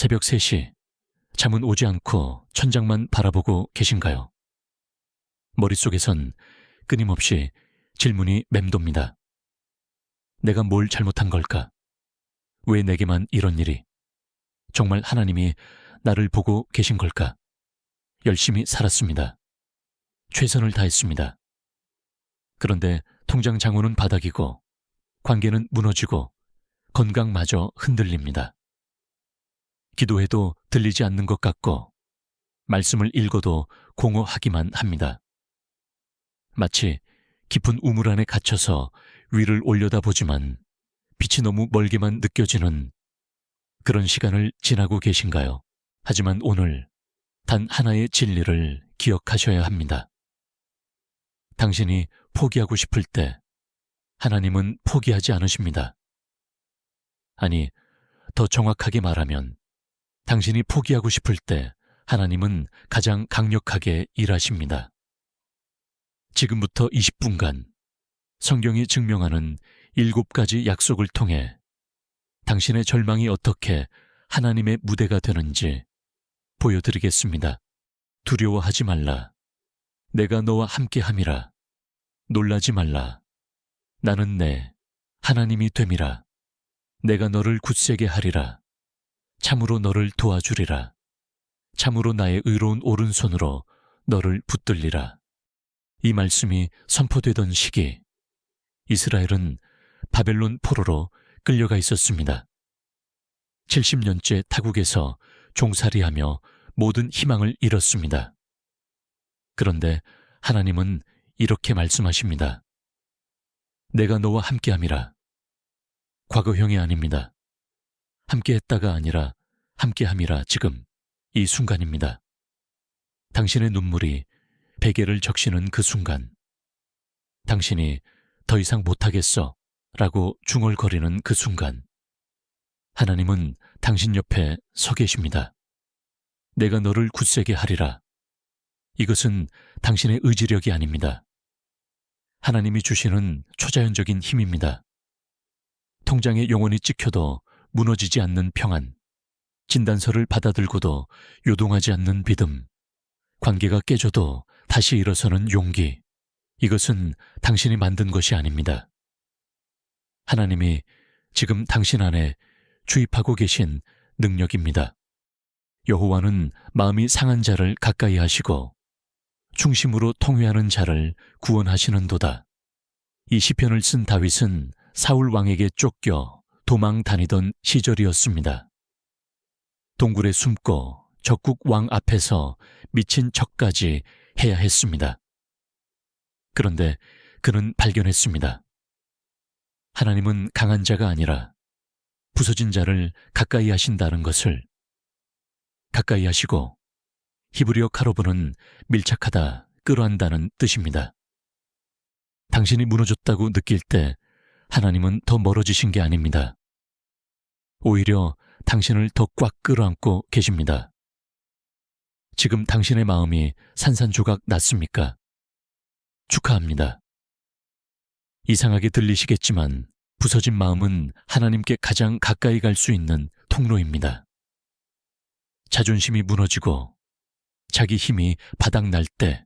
새벽 3시 잠은 오지 않고 천장만 바라보고 계신가요? 머릿속에선 끊임없이 질문이 맴돕니다. 내가 뭘 잘못한 걸까? 왜 내게만 이런 일이? 정말 하나님이 나를 보고 계신 걸까? 열심히 살았습니다. 최선을 다했습니다. 그런데 통장 장부는 바닥이고 관계는 무너지고 건강마저 흔들립니다. 기도해도 들리지 않는 것 같고 말씀을 읽어도 공허하기만 합니다. 마치 깊은 우물 안에 갇혀서 위를 올려다보지만 빛이 너무 멀게만 느껴지는 그런 시간을 지나고 계신가요? 하지만 오늘 단 하나의 진리를 기억하셔야 합니다. 당신이 포기하고 싶을 때 하나님은 포기하지 않으십니다. 아니, 더 정확하게 말하면 당신이 포기하고 싶을 때 하나님은 가장 강력하게 일하십니다. 지금부터 20분간 성경이 증명하는 일곱 가지 약속을 통해 당신의 절망이 어떻게 하나님의 무대가 되는지 보여드리겠습니다. 두려워하지 말라. 내가 너와 함께 함이라. 놀라지 말라. 나는 내 하나님이 됨이라. 내가 너를 굳세게 하리라. 참으로 너를 도와주리라. 참으로 나의 의로운 오른손으로 너를 붙들리라. 이 말씀이 선포되던 시기, 이스라엘은 바벨론 포로로 끌려가 있었습니다. 70년째 타국에서 종살이하며 모든 희망을 잃었습니다. 그런데 하나님은 이렇게 말씀하십니다. 내가 너와 함께함이라. 과거형이 아닙니다. 함께했다가 아니라 함께함이라 지금 이 순간입니다. 당신의 눈물이 베개를 적시는 그 순간, 당신이 더 이상 못하겠어 라고 중얼거리는 그 순간, 하나님은 당신 옆에 서 계십니다. 내가 너를 굳세게 하리라. 이것은 당신의 의지력이 아닙니다. 하나님이 주시는 초자연적인 힘입니다. 통장에 영원히 찍혀도 무너지지 않는 평안, 진단서를 받아들고도 요동하지 않는 믿음, 관계가 깨져도 다시 일어서는 용기. 이것은 당신이 만든 것이 아닙니다. 하나님이 지금 당신 안에 주입하고 계신 능력입니다. 여호와는 마음이 상한 자를 가까이 하시고 중심으로 통회하는 자를 구원하시는도다. 이 시편을 쓴 다윗은 사울 왕에게 쫓겨 도망 다니던 시절이었습니다. 동굴에 숨고 적국 왕 앞에서 미친 척까지 해야 했습니다. 그런데 그는 발견했습니다. 하나님은 강한 자가 아니라 부서진 자를 가까이 하신다는 것을 가까이 하시고 히브리어 카로브는 밀착하다, 끌어안다는 뜻입니다. 당신이 무너졌다고 느낄 때 하나님은 더 멀어지신 게 아닙니다. 오히려 당신을 더 꽉 끌어안고 계십니다. 지금 당신의 마음이 산산조각 났습니까? 축하합니다. 이상하게 들리시겠지만 부서진 마음은 하나님께 가장 가까이 갈 수 있는 통로입니다. 자존심이 무너지고 자기 힘이 바닥날 때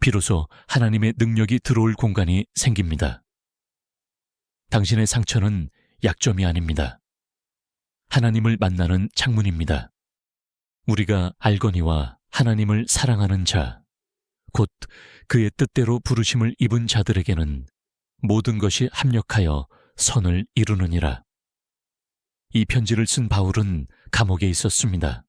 비로소 하나님의 능력이 들어올 공간이 생깁니다. 당신의 상처는 약점이 아닙니다. 하나님을 만나는 창문입니다. 우리가 알거니와 하나님을 사랑하는 자, 곧 그의 뜻대로 부르심을 입은 자들에게는 모든 것이 합력하여 선을 이루느니라. 이 편지를 쓴 바울은 감옥에 있었습니다.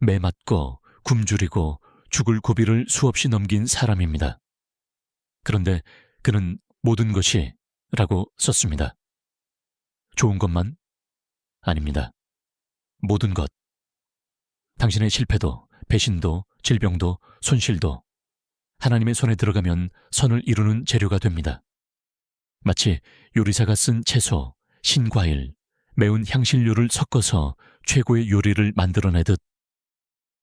매 맞고 굶주리고 죽을 고비를 수없이 넘긴 사람입니다. 그런데 그는 모든 것이 라고 썼습니다. 좋은 것만? 아닙니다. 모든 것. 당신의 실패도, 배신도, 질병도, 손실도 하나님의 손에 들어가면 선을 이루는 재료가 됩니다. 마치 요리사가 쓴 채소, 신과일, 매운 향신료를 섞어서 최고의 요리를 만들어내듯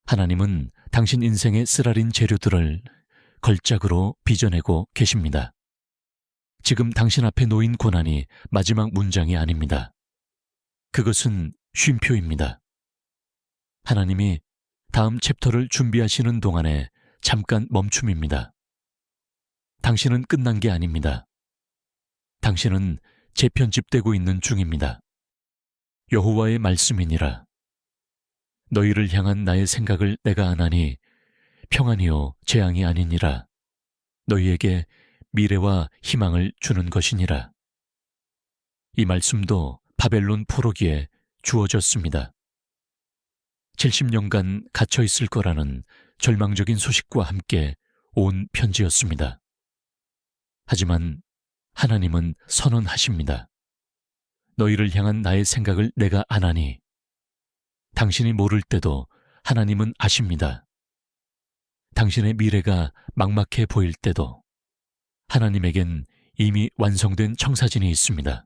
하나님은 당신 인생의 쓰라린 재료들을 걸작으로 빚어내고 계십니다. 지금 당신 앞에 놓인 고난이 마지막 문장이 아닙니다. 그것은 쉼표입니다. 하나님이 다음 챕터를 준비하시는 동안에 잠깐 멈춤입니다. 당신은 끝난 게 아닙니다. 당신은 재편집되고 있는 중입니다. 여호와의 말씀이니라. 너희를 향한 나의 생각을 내가 아나니 평안이요 재앙이 아니니라. 너희에게 미래와 희망을 주는 것이니라. 이 말씀도 바벨론 포로기에 주어졌습니다. 70년간 갇혀 있을 거라는 절망적인 소식과 함께 온 편지였습니다. 하지만 하나님은 선언하십니다. 너희를 향한 나의 생각을 내가 아나니 당신이 모를 때도 하나님은 아십니다. 당신의 미래가 막막해 보일 때도 하나님에겐 이미 완성된 청사진이 있습니다.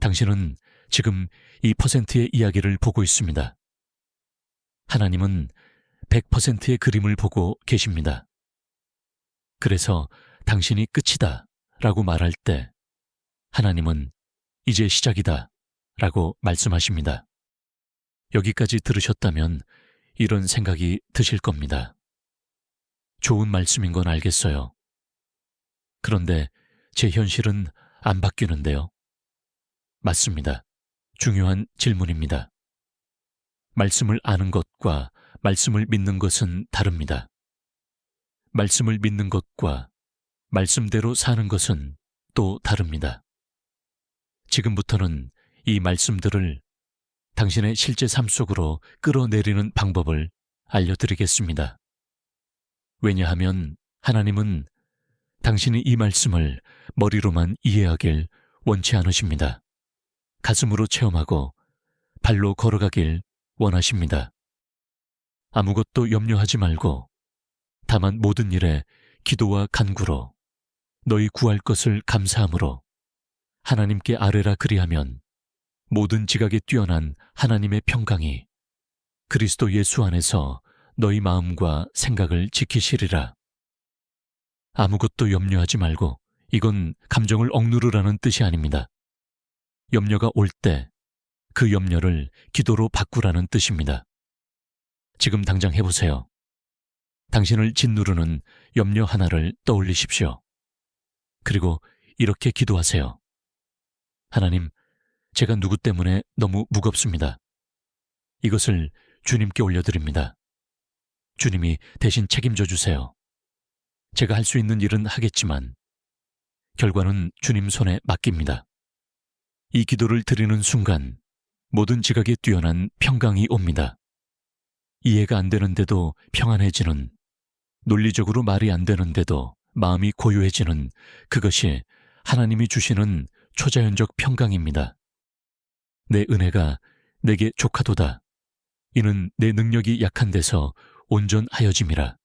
당신은 지금 이 퍼센트의 이야기를 보고 있습니다. 하나님은 100%의 그림을 보고 계십니다. 그래서 당신이 끝이다 라고 말할 때 하나님은 이제 시작이다 라고 말씀하십니다. 여기까지 들으셨다면 이런 생각이 드실 겁니다. 좋은 말씀인 건 알겠어요. 그런데 제 현실은 안 바뀌는데요. 맞습니다. 중요한 질문입니다. 말씀을 아는 것과 말씀을 믿는 것은 다릅니다. 말씀을 믿는 것과 말씀대로 사는 것은 또 다릅니다. 지금부터는 이 말씀들을 당신의 실제 삶 속으로 끌어내리는 방법을 알려드리겠습니다. 왜냐하면 하나님은 당신이 이 말씀을 머리로만 이해하길 원치 않으십니다. 가슴으로 체험하고 발로 걸어가길 원하십니다. 아무것도 염려하지 말고 다만 모든 일에 기도와 간구로 너희 구할 것을 감사함으로 하나님께 아뢰라 그리하면 모든 지각에 뛰어난 하나님의 평강이 그리스도 예수 안에서 너희 마음과 생각을 지키시리라. 아무것도 염려하지 말고 이건 감정을 억누르라는 뜻이 아닙니다. 염려가 올 때 그 염려를 기도로 바꾸라는 뜻입니다. 지금 당장 해보세요. 당신을 짓누르는 염려 하나를 떠올리십시오. 그리고 이렇게 기도하세요. 하나님, 제가 누구 때문에 너무 무겁습니다. 이것을 주님께 올려드립니다. 주님이 대신 책임져 주세요. 제가 할 수 있는 일은 하겠지만 결과는 주님 손에 맡깁니다. 이 기도를 드리는 순간 모든 지각에 뛰어난 평강이 옵니다. 이해가 안 되는데도 평안해지는 논리적으로 말이 안 되는데도 마음이 고요해지는 그것이 하나님이 주시는 초자연적 평강입니다. 내 은혜가 내게 족하도다. 이는 내 능력이 약한 데서 온전하여짐이라.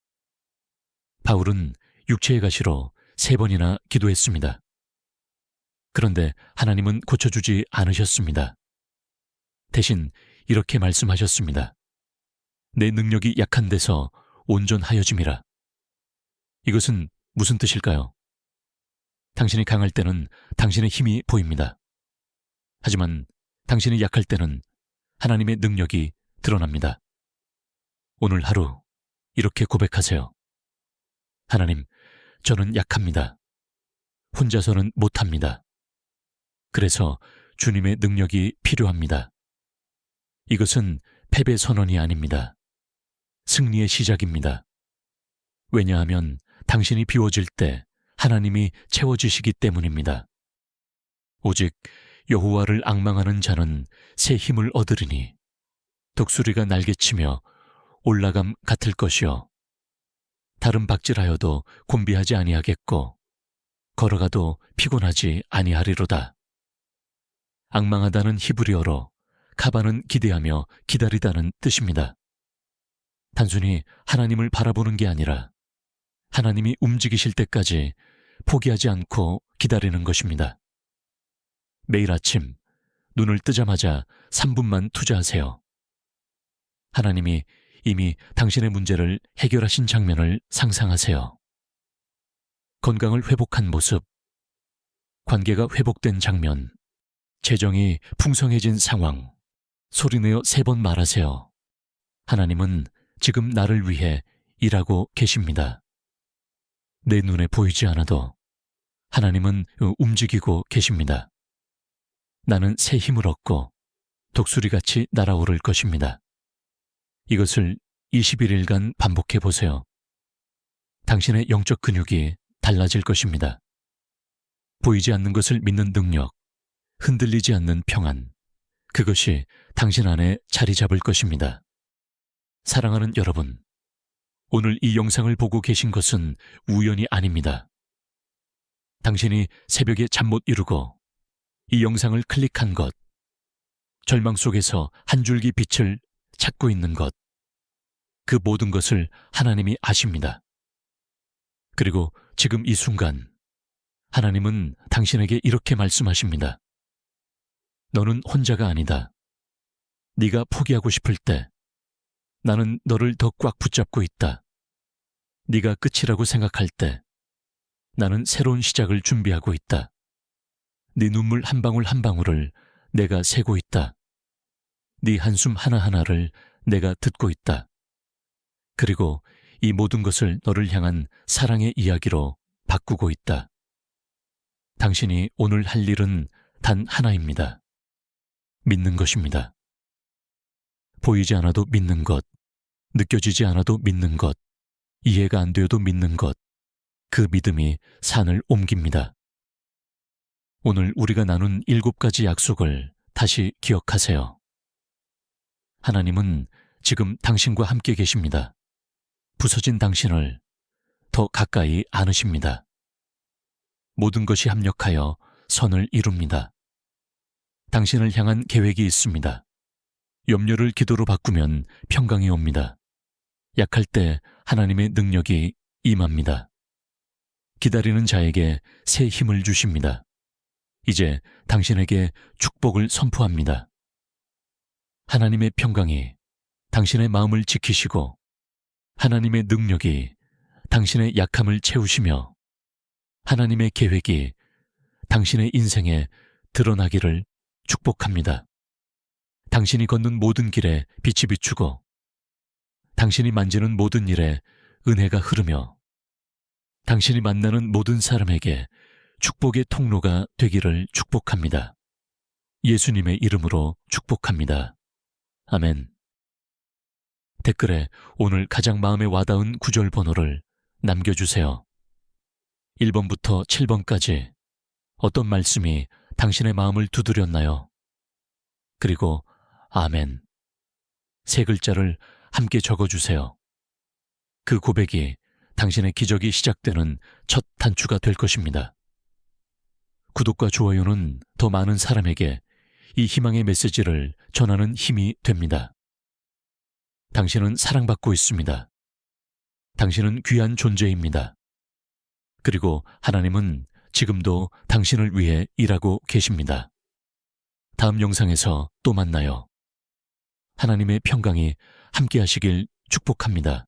바울은 육체의 가시로 세 번이나 기도했습니다. 그런데 하나님은 고쳐주지 않으셨습니다. 대신 이렇게 말씀하셨습니다. 내 능력이 약한 데서 온전하여짐이라. 이것은 무슨 뜻일까요? 당신이 강할 때는 당신의 힘이 보입니다. 하지만 당신이 약할 때는 하나님의 능력이 드러납니다. 오늘 하루 이렇게 고백하세요. 하나님, 저는 약합니다. 혼자서는 못합니다. 그래서 주님의 능력이 필요합니다. 이것은 패배 선언이 아닙니다. 승리의 시작입니다. 왜냐하면 당신이 비워질 때 하나님이 채워주시기 때문입니다. 오직 여호와를 악망하는 자는 새 힘을 얻으리니 독수리가 날개치며 올라감 같을 것이요 다른 박질하여도 곤비하지 아니하겠고 걸어가도 피곤하지 아니하리로다. 악망하다는 히브리어로 카바는 기대하며 기다리다는 뜻입니다. 단순히 하나님을 바라보는 게 아니라 하나님이 움직이실 때까지 포기하지 않고 기다리는 것입니다. 매일 아침 눈을 뜨자마자 3분만 투자하세요. 하나님이 이미 당신의 문제를 해결하신 장면을 상상하세요. 건강을 회복한 모습, 관계가 회복된 장면, 재정이 풍성해진 상황, 소리내어 세 번 말하세요. 하나님은 지금 나를 위해 일하고 계십니다. 내 눈에 보이지 않아도 하나님은 움직이고 계십니다. 나는 새 힘을 얻고 독수리같이 날아오를 것입니다. 이것을 21일간 반복해 보세요. 당신의 영적 근육이 달라질 것입니다. 보이지 않는 것을 믿는 능력, 흔들리지 않는 평안, 그것이 당신 안에 자리 잡을 것입니다. 사랑하는 여러분, 오늘 이 영상을 보고 계신 것은 우연이 아닙니다. 당신이 새벽에 잠 못 이루고 이 영상을 클릭한 것, 절망 속에서 한 줄기 빛을 찾고 있는 것, 그 모든 것을 하나님이 아십니다. 그리고 지금 이 순간, 하나님은 당신에게 이렇게 말씀하십니다. 너는 혼자가 아니다. 네가 포기하고 싶을 때 나는 너를 더 꽉 붙잡고 있다. 네가 끝이라고 생각할 때 나는 새로운 시작을 준비하고 있다. 네 눈물 한 방울 한 방울을 내가 세고 있다. 네 한숨 하나하나를 내가 듣고 있다. 그리고 이 모든 것을 너를 향한 사랑의 이야기로 바꾸고 있다. 당신이 오늘 할 일은 단 하나입니다. 믿는 것입니다. 보이지 않아도 믿는 것, 느껴지지 않아도 믿는 것, 이해가 안 되어도 믿는 것, 그 믿음이 산을 옮깁니다. 오늘 우리가 나눈 일곱 가지 약속을 다시 기억하세요. 하나님은 지금 당신과 함께 계십니다. 부서진 당신을 더 가까이 안으십니다. 모든 것이 합력하여 선을 이룹니다. 당신을 향한 계획이 있습니다. 염려를 기도로 바꾸면 평강이 옵니다. 약할 때 하나님의 능력이 임합니다. 기다리는 자에게 새 힘을 주십니다. 이제 당신에게 축복을 선포합니다. 하나님의 평강이 당신의 마음을 지키시고 하나님의 능력이 당신의 약함을 채우시며 하나님의 계획이 당신의 인생에 드러나기를 축복합니다. 당신이 걷는 모든 길에 빛이 비추고 당신이 만지는 모든 일에 은혜가 흐르며 당신이 만나는 모든 사람에게 축복의 통로가 되기를 축복합니다. 예수님의 이름으로 축복합니다. 아멘. 댓글에 오늘 가장 마음에 와닿은 구절 번호를 남겨주세요. 1번부터 7번까지 어떤 말씀이 당신의 마음을 두드렸나요? 그리고 아멘. 세 글자를 함께 적어주세요. 그 고백이 당신의 기적이 시작되는 첫 단추가 될 것입니다. 구독과 좋아요는 더 많은 사람에게 이 희망의 메시지를 전하는 힘이 됩니다. 당신은 사랑받고 있습니다. 당신은 귀한 존재입니다. 그리고 하나님은 지금도 당신을 위해 일하고 계십니다. 다음 영상에서 또 만나요. 하나님의 평강이 함께 하시길 축복합니다.